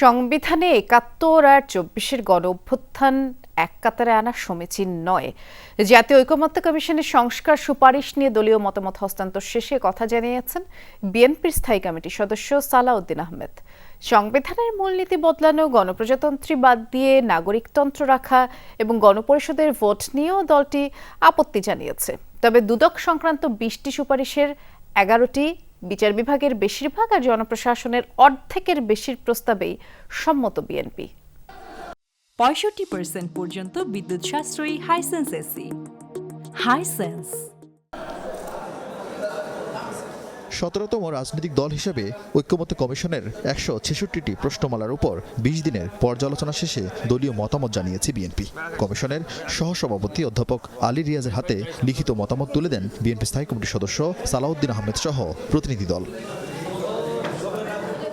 সংবিধানে একাত্তর আর চব্বিশের গণ অভ্যুত্থান এক কাতারে আনা সমীচীন নয়। জাতীয় ঐকমত্য কমিশনের সংস্কার সুপারিশ নিয়ে দলীয় মতামত হস্তান্তর শেষে কথা জানিয়েছেন বিএনপির স্থায়ী কমিটির সদস্য সালাউদ্দিন আহমেদ। সংবিধানের মূলনীতি বদলানো, গণপ্রজাতন্ত্রী বাদ দিয়ে নাগরিকতন্ত্র রাখা এবং গণপরিষদের ভোট নিয়েও দলটি আপত্তি জানিয়েছে। তবে দুদক সংক্রান্ত বিশটি সুপারিশের এগারোটি বিচার বিভাগের বেশিরভাগ আর জনপ্রশাসনের অর্ধেকের বেশির প্রস্তাবেই সম্মত বিএনপি। পঁয়ষট্টি পার্সেন্ট পর্যন্ত বিদ্যুৎ সাশ্রয়ী হাইসেন্স এসি হাইসেন্স সতেরোতম রাজনৈতিক দল হিসেবে ঐক্যমত্য কমিশনের একশো ছেষট্টিটি প্রশ্নমালার উপর বিশ দিনের পর্যালোচনা শেষে দলীয় মতামত জানিয়েছে বিএনপি। কমিশনের সহসভাপতি অধ্যাপক আলী রিয়াজের হাতে লিখিত মতামত তুলে দেন বিএনপি স্থায়ী কমিটির সদস্য সালাউদ্দিন আহমেদ সহ প্রতিনিধি দল।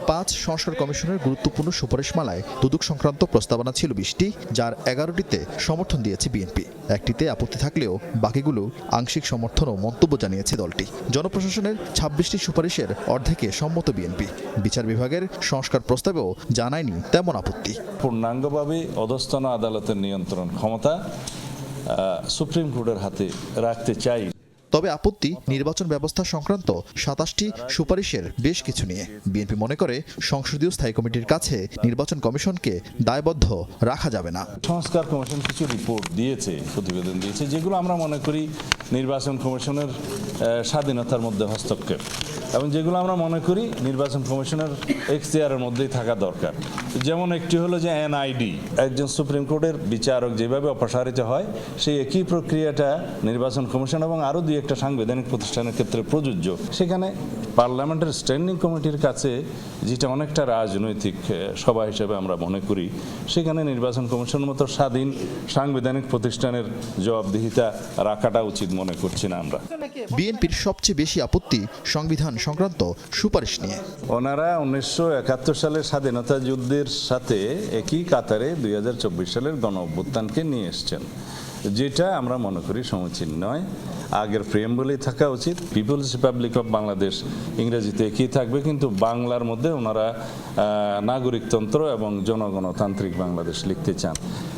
পাঁচ সংস্কার কমিশনের গুরুত্বপূর্ণ সুপারিশমালায় দুদক সংক্রান্ত প্রস্তাবনা ছিল বিশটি, যার এগারোটিতে সমর্থন দিয়েছে বিএনপি। একটিতে আপত্তি থাকলেও বাকিগুলো আংশিক সমর্থন ও মন্তব্য জানিয়েছে দলটি। জনপ্রশাসনের ছাব্বিশটি সুপারিশের অর্ধেকে সম্মত বিএনপি। বিচার বিভাগের সংস্কার প্রস্তাবেও জানায়নি তেমন আপত্তি। পূর্ণাঙ্গভাবে অধস্তন আদালতের নিয়ন্ত্রণ ক্ষমতা সুপ্রিম কোর্টের হাতে রাখতে চাই। তবে আপত্তি নির্বাচন ব্যবস্থা সংক্রান্ত সাতাশটি সুপারিশের বেশ কিছু নিয়ে। বিএনপি মনে করে সংসদীয় স্থায়ী কমিটির কাছে নির্বাচন কমিশনকে দায়বদ্ধ রাখা যাবে না। সংস্কার কমিশন কিছু রিপোর্ট দিয়েছে, প্রতিবেদন দিয়েছে, যেগুলো আমরা মনে করি নির্বাচন কমিশনের স্বাধীনতার মধ্যে হস্তক্ষেপ। এবং যেগুলো আমরা মনে করি নির্বাচন কমিশনের এখতিয়ারের মধ্যেই থাকা দরকার। যেমন একটি হলো যে এনআইডি, একজন সুপ্রিম কোর্টের বিচারক যেভাবে অপসারিত হয়, সেই একই প্রক্রিয়াটা নির্বাচন কমিশন এবং আরও দুই একটা সাংবিধানিক প্রতিষ্ঠানের ক্ষেত্রে প্রযোজ্য। সেখানে পার্লামেন্টের স্ট্যান্ডিং কমিটির কাছে যেটা অনেকটা রাজনৈতিক সভা হিসেবে আমরা মনে করি, সেখানে নির্বাচন কমিশন মতো স্বাধীন সাংবিধানিক প্রতিষ্ঠানের জবাবদিহিতা রাখাটা উচিত মনে করছি না আমরা। বিএনপির সবচেয়ে বেশি আপত্তি সংবিধান সংক্রান্ত সুপারিশ নিয়ে। ওনারা উনিশশো একাত্তর সালের স্বাধীনতা যুদ্ধের সাথে একই কাতারে দুই হাজার চব্বিশ সালের গণ অভ্যুত্থানকে নিয়ে এসছেন। যেটা আমরা মনে করি সমীচীন নয়। আগের প্রেম বলেই থাকা উচিত। পিপলস রিপাবলিক অফ বাংলাদেশ ইংরেজিতে কি থাকবে? কিন্তু বাংলার মধ্যে ওনারা নাগরিকতন্ত্র এবং জনগণতান্ত্রিক বাংলাদেশ লিখতে চান।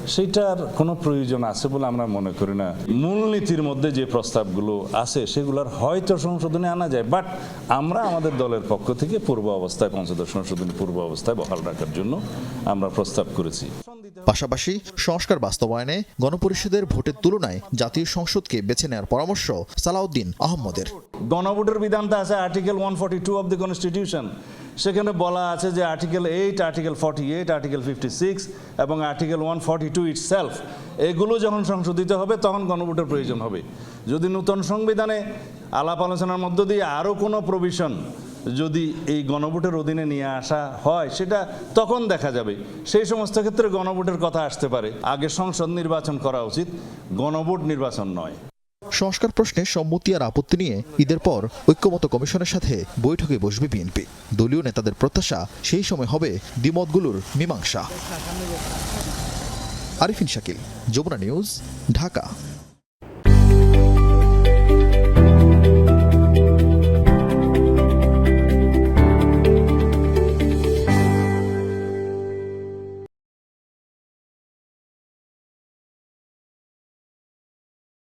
সেটার কোনো প্রয়োজন আছে বলে আমরা মনে করি না। মূলনীতির মধ্যে যে প্রস্তাবগুলো আছে, সেগুলোর হয়তো সংশোধনে আনা যায়। বাট আমরা আমাদের দলের পক্ষ থেকে পূর্ব অবস্থায় পঞ্চদশ সংশোধনী পূর্ব অবস্থায় বহাল রাখার জন্য আমরা প্রস্তাব করেছি। পাশাপাশি সংস্কার বাস্তবায়নে গণপরিষদের ভোটের তুলনায় জাতীয় সংসদকে বেছে নেওয়ার পরামর্শ সালাউদ্দিন আহমদের। গণভোটের বিধানটা আছে article one forty two of the constitution সেখানে বলা আছে যে article eight article forty eight article fifty six এবং article one forty two itself এগুলো যখন সংশোধিত হবে তখন গণভোটের প্রয়োজন হবে। যদি নূতন সংবিধানে আলাপ আলোচনার মধ্য দিয়ে আরও কোনো প্রভিশন যদি এই গণভোটের অধীনে নিয়ে আসা হয়, সেটা তখন দেখা যাবে। সেই সমস্ত ক্ষেত্রে গণভোটের কথা আসতে পারে। আগে সংসদ নির্বাচন করা উচিত, গণভোট নির্বাচন নয়। সংস্কার প্রশ্নে সম্মতি আর আপত্তি নিয়ে ঈদের পর ঐক্যমত কমিশনের সাথে বৈঠকে বসবে বিএনপি। দলীয় নেতাদের প্রত্যাশা সেই সময় হবে দ্বিমতগুলোর মীমাংসা। আরিফিন শাকিল, যমুনা নিউজ, ঢাকা।